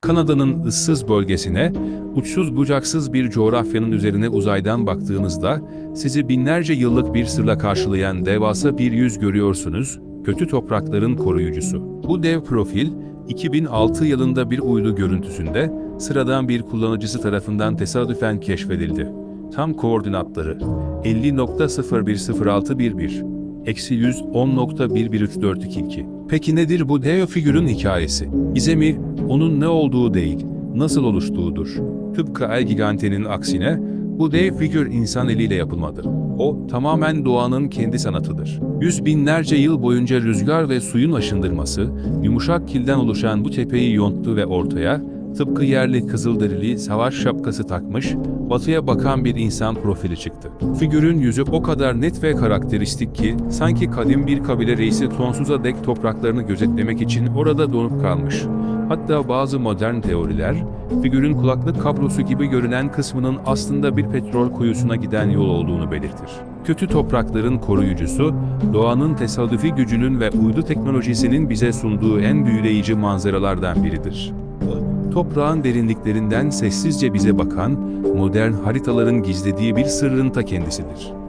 Kanada'nın ıssız bölgesine, uçsuz bucaksız bir coğrafyanın üzerine uzaydan baktığınızda, sizi binlerce yıllık bir sırla karşılayan devasa bir yüz görüyorsunuz, kötü toprakların koruyucusu. Bu dev profil, 2006 yılında bir uydu görüntüsünde, sıradan bir kullanıcısı tarafından tesadüfen keşfedildi. Tam koordinatları 50.010611 eksi 110.11342. Peki nedir bu dev figürün hikayesi? Gizemi, onun ne olduğu değil, nasıl oluştuğudur. Tıpkı El Gigante'nin aksine, bu dev figür insan eliyle yapılmadı. O, tamamen doğanın kendi sanatıdır. Yüz binlerce yıl boyunca rüzgar ve suyun aşındırması, yumuşak kilden oluşan bu tepeyi yonttu ve ortaya, tıpkı yerli kızılderili savaş şapkası takmış, batıya bakan bir insan profili çıktı. Figürün yüzü o kadar net ve karakteristik ki, sanki kadim bir kabile reisi sonsuza dek topraklarını gözetlemek için orada donup kalmış. Hatta bazı modern teoriler, figürün kulaklık kablosu gibi görünen kısmının aslında bir petrol kuyusuna giden yol olduğunu belirtir. Kötü toprakların koruyucusu, doğanın tesadüfi gücünün ve uydu teknolojisinin bize sunduğu en büyüleyici manzaralardan biridir. Toprağın derinliklerinden sessizce bize bakan, modern haritaların gizlediği bir sırrın ta kendisidir.